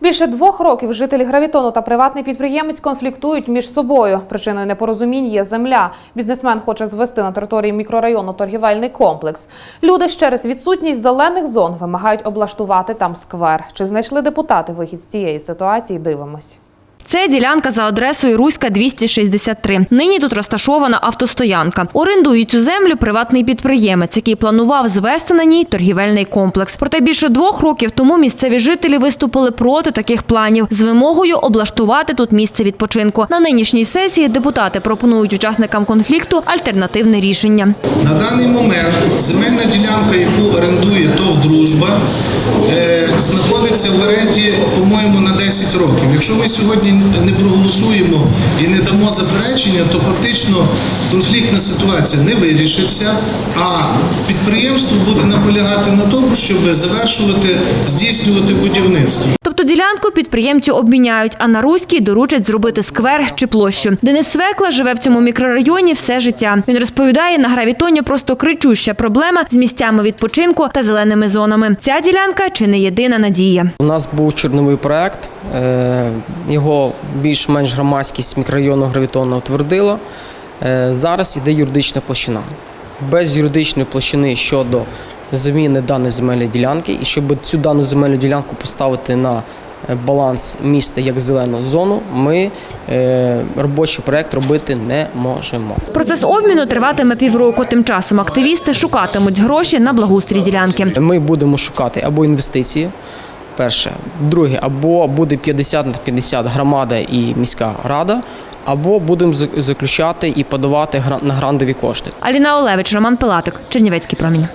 Більше двох років жителі гравітону та приватний підприємець конфліктують між собою. Причиною непорозумінь є земля. Бізнесмен хоче звести на території мікрорайону торгівельний комплекс. Люди ще через відсутність зелених зон вимагають облаштувати там сквер. Чи знайшли депутати вихід з цієї ситуації? Дивимось. Це ділянка за адресою Руська 263. Нині тут розташована автостоянка. Орендує цю землю приватний підприємець, який планував звести на ній торгівельний комплекс. Проте більше двох років тому місцеві жителі виступили проти таких планів з вимогою облаштувати тут місце відпочинку. На нинішній сесії депутати пропонують учасникам конфлікту альтернативне рішення. На даний момент земельна ділянка, яку орендує ТОВ Дружба, е, знаходиться в оренді, по-моєму, на 10 років. Якщо ми сьогодні не проголосуємо і не дамо заперечення, то фактично конфліктна ситуація не вирішиться, а підприємство буде наполягати на тому, щоб завершувати, здійснювати будівництво. Тобто ділянку підприємцю обміняють, а на Руській доручать зробити сквер чи площу. Денис Свекла живе в цьому мікрорайоні все життя. Він розповідає, на гравітоні просто кричуща проблема з місцями відпочинку та зеленими зонами. Ця ділянка чи не єдина надія. У нас був чорновий проект. е, Його більш-менш громадськість мікрорайону Гравітона утвердила. Е, Зараз йде юридична площина. Без юридичної площини щодо заміни даної земельної ділянки, і щоб цю дану земельну ділянку поставити на е, баланс міста як зелену зону, ми е, робочий проект робити не можемо. Процес обміну триватиме півроку. Тим часом активісти шукатимуть гроші на благоустрій ділянки. Ми будемо шукати або інвестиції. Перше, друге, або буде 50 на 50 громада і міська рада, або будемо за- заключати і подавати на грандові кошти. Аліна Олевич, Роман Пилатик, Чернівецький промінь.